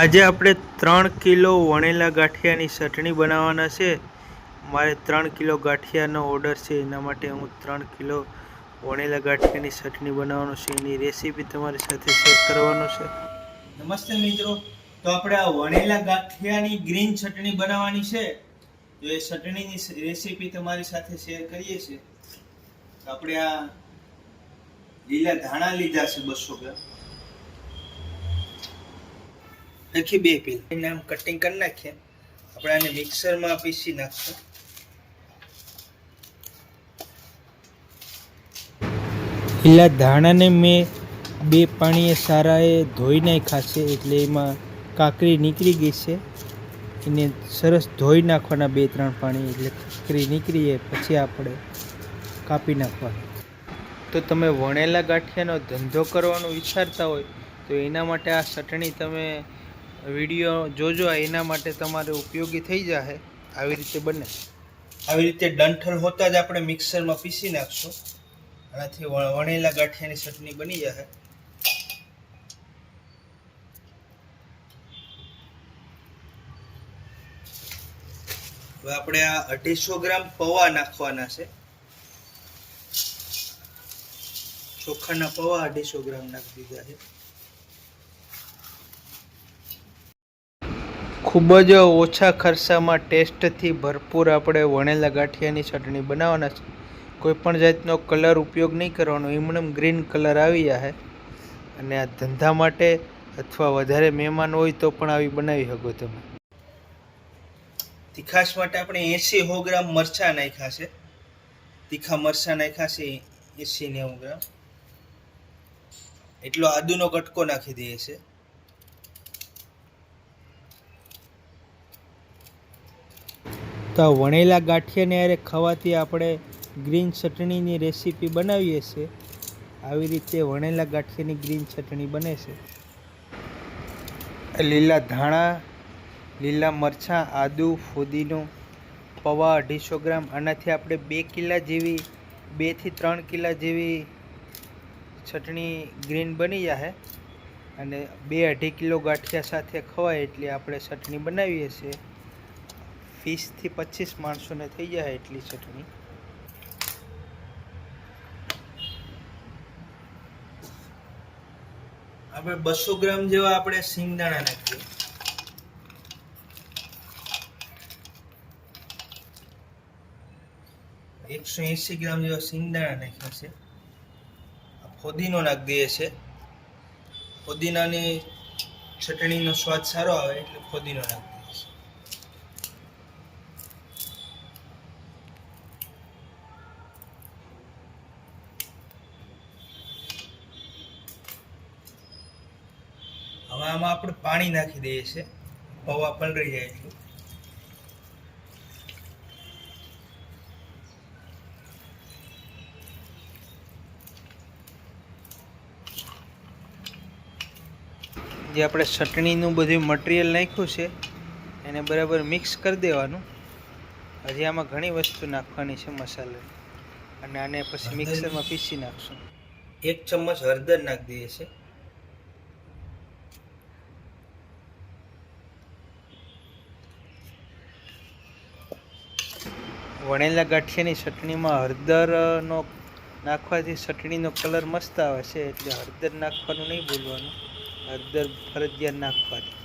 આજે આપણે ત્રણ કિલો વણેલા ગાંઠિયાની ચટણી બનાવવાના છે. મારે ત્રણ કિલો ગાંઠિયાનો ઓર્ડર છે, એના માટે હું ત્રણ કિલો વણેલા ગાંઠિયાની ચટણી બનાવવાનો છે. એની રેસીપી તમારી સાથે શેર કરવાનો છે. નમસ્તે મિત્રો. તો આપણે આ વણેલા ગાંઠિયાની ગ્રીન ચટણી બનાવવાની છે. તો એ ચટણીની રેસીપી તમારી સાથે શેર કરીએ છીએ. આપણે આ લીલા ધાણા લીધા છે બસો ગ્રામ. આખી બે પીલ એને આમ કટિંગ કરી નાખીએ. આપણે આને મિક્સરમાં પીસી નાખશું. પેલા ધાણાને મેં બે પાણીએ સારાએ ધોઈ નાખ્યા છે, એટલે એમાં કાકરી નીકળી ગઈ છે. એને સરસ ધોઈ નાખવાના બે ત્રણ પાણી, એટલે કાકરી નીકળી જાય પછી આપણે કાપી નાખવાનું. તો તમે વણેલા ગાંઠિયાનો ધંધો કરવાનો વિચારતા હોય, તો એના માટે આ ચટણી તમે વીડિયો જોજો, એના માટે તમારે ઉપયોગી થઈ જશે આવી રીતે બને. આવી રીતે ડંઠલ હોતા જ આપણે મિક્સરમાં પીસી નાખશું. આનાથી વણેલા ગાંઠિયાની ચટણી બની જશે હવે આપણે આ અઢીસો ગ્રામ પૌવા નાખવાના છે. ચોખાના પૌવા અઢીસો ગ્રામ નાખી દીધા છે. ખૂબ જ ઓછા ખર્ચામાં ટેસ્ટથી ભરપૂર આપણે વણેલા ગાંઠિયાની ચટણી બનાવવાના છે. કોઈપણ જાતનો કલર ઉપયોગ નહીં કરવાનો. એમનેમ ગ્રીન કલર આવી જાય અને આ ધંધા માટે અથવા વધારે મહેમાન હોય તો પણ આવી બનાવી શકો તમે. તીખાશ માટે આપણે એંસી સો ગ્રામ મરચાં નાખ્યા છે. તીખા મરચાં નાખ્યા છે એંસી નેવું ગ્રામ. એટલો આદુનો કટકો નાખી દઈએ છે તો વણેલા ગાંઠિયાને યારે ખાવાથી આપણે ગ્રીન ચટણીની રેસીપી બનાવીએ છીએ. આવી રીતે વણેલા ગાંઠિયાની ગ્રીન ચટણી બને છે. લીલા ધાણા, લીલા મરચાં, આદુ, ફુદીનો, પૌવા અઢીસો ગ્રામ, આનાથી આપણે બે કિલા જેવી, બેથી ત્રણ કિલા જેવી ચટણી ગ્રીન બની જશે અને બે અઢી કિલો ગાંઠિયા સાથે ખવાય એટલી આપણે ચટણી બનાવીએ છીએ. વીસથી પચીસ માણસોને થઈ જાય એટલી ચટણી. આપણે બસો ગ્રામ જેવા આપણે સિંગદાણા નાખીએ. એકસો એંસી ગ્રામ જેવા સિંગદાણા નાખ્યા છે. ફોદીનો નાખી દઈએ છે. ફોદીનાની ચટણીનો સ્વાદ સારો આવે એટલે ફોદીનો નાખી આમાં આપણે પાણી નાખી દઈએ છીએ. પૌવા પલળી જાય એટલું જે આપણે ચટણીનું બધું મટીરિયલ નાખ્યું છે એને બરાબર મિક્સ કરી દેવાનું. હજી આમાં ઘણી વસ્તુ નાખવાની છે મસાલા અને આને પછી મિક્સરમાં પીસી નાખશું. એક ચમચ હળદર નાખી દઈએ છે વણેલા ગાંઠિયાની ચટણીમાં હળદરનો નાખવાથી ચટણીનો કલર મસ્ત આવે છે, એટલે હળદર નાખવાનું નહીં ભૂલવાનું. હળદર ફરજિયાત નાખવાની.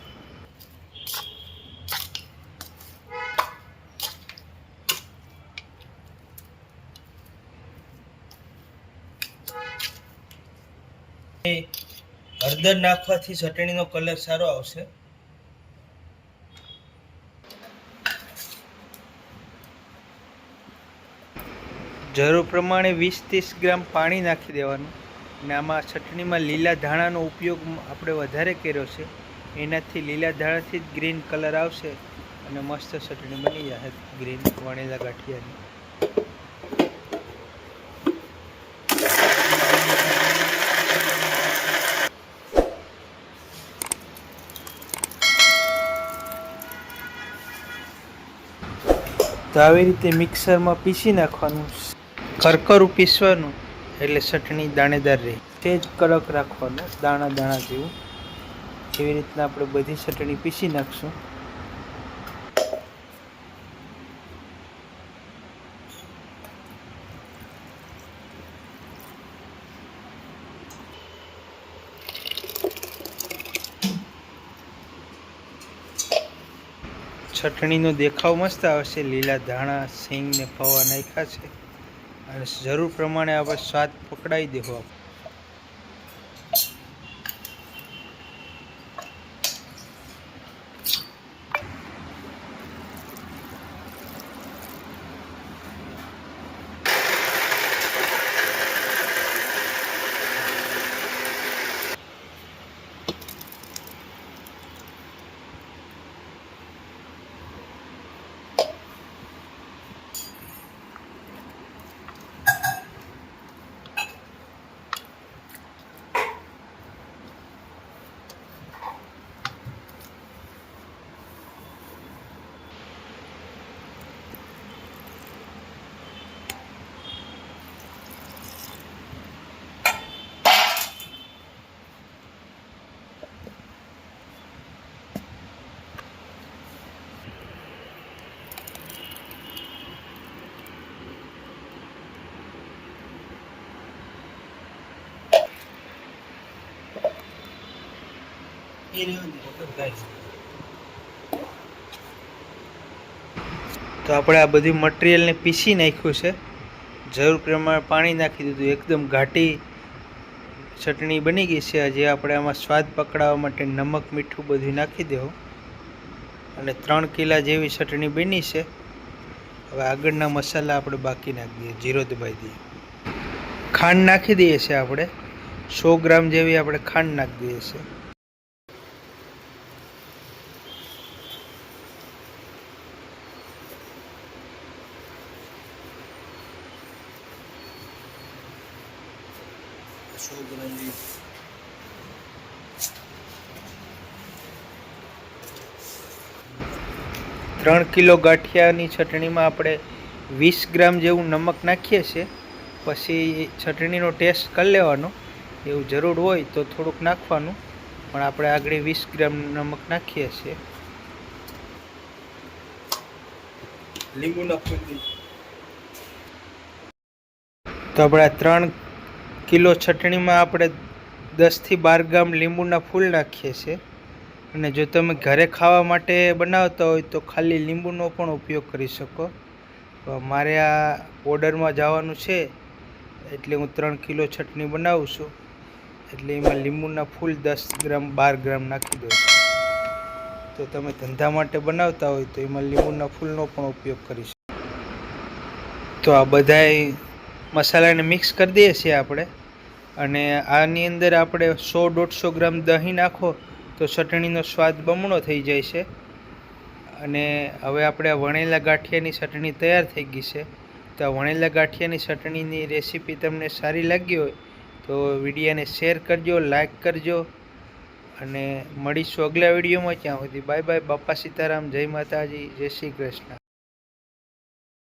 હળદર નાખવાથી ચટણીનો કલર સારો આવશે. જરૂર પ્રમાણે વીસ ત્રીસ ગ્રામ પાણી નાખી દેવાનું અને આમાં ચટણીમાં લીલા ધાણાનો ઉપયોગ આપણે વધારે કર્યો છે. એનાથી લીલા ધાણાથી જ ગ્રીન કલર આવશે અને મસ્ત ચટણી બની જશે ગ્રીન વણેલા ગાંઠિયાની. તો આવી રીતે મિક્સરમાં પીસી નાખવાનું કરકરું પીસવાનું એટલે ચટણી દાણેદાર રહે. તે જ કડક રાખવાનું, દાણા દાણા જેવું. એવી રીતના આપણે બધી ચટણી પીસી નાખશું. ચટણીનો દેખાવ મસ્ત આવશે. લીલા ધાણા સિંગ ને પૌવા નાખ્યા છે. અને જરૂર પ્રમાણે આપણે સ્વાદ પકડાવી દેવો તો આપણે આ બધી મટીરિયલને પીસી નાખ્યું છે. જરૂર પ્રમાણે પાણી નાખી દીધું. એકદમ ઘાટી ચટણી બની ગઈ છે. આજે આપણે આમાં સ્વાદ પકડાવવા માટે નમક, મીઠું બધું નાખી દેવું. અને ત્રણ કિલા જેવી ચટણી બની છે. હવે આગળના મસાલા આપણે બાકી નાખી દઈએ. જીરો દબાઈ દઈએ. ખાંડ નાખી દઈએ છીએ આપણે. સો ગ્રામ જેવી આપણે ખાંડ નાખી દઈએ છીએ. જેવી ત્રણ કિલો ગાંઠિયાની ચટણીમાં આપણે વીસ ગ્રામ જેવું નમક નાખીએ છીએ. પછી ચટણીનો ટેસ્ટ કરી લેવાનો. એવું જરૂર હોય તો થોડુંક નાખવાનું. પણ આપણે આગળ વીસ ગ્રામ નમક નાખીએ છીએ. લીંબુ ફૂલની તો આપણે ત્રણ કિલો ચટણીમાં આપણે દસથી બાર ગ્રામ લીંબુના ફૂલ નાખીએ છીએ. અને જો તમે ઘરે ખાવા માટે બનાવતા હોય તો ખાલી લીંબુનો પણ ઉપયોગ કરી શકો. મારે આ ઓર્ડરમાં જવાનું છે, એટલે હું ત્રણ કિલો ચટણી બનાવું છું. એટલે એમાં લીંબુના ફૂલ દસ ગ્રામ, બાર ગ્રામ નાખી છું. તો તમે ધંધા માટે બનાવતા હોય તો એમાં લીંબુના ફૂલનો પણ ઉપયોગ કરી શકો. તો આ બધાય મસાલાને મિક્સ કરી દઈએ છીએ આપણે. અને આની અંદર આપણે સો દોઢસો ગ્રામ દહીં નાખો, તો ચટણીનો સ્વાદ બમણો થઈ જાય છે. અને હવે આપણે વણેલા ગાંઠિયાની ચટણી તૈયાર થઈ ગઈ છે. તો વણેલા ગાંઠિયાની ચટણીની રેસીપી તમને સારી લાગી હોય, તો વિડીયાને શેર કરજો, લાઈક કરજો. અને મળીશું અગલા વિડીયોમાં, ત્યાં સુધી બાય બાય, બાપા સીતારામ, જય માતાજી, જય શ્રી કૃષ્ણ.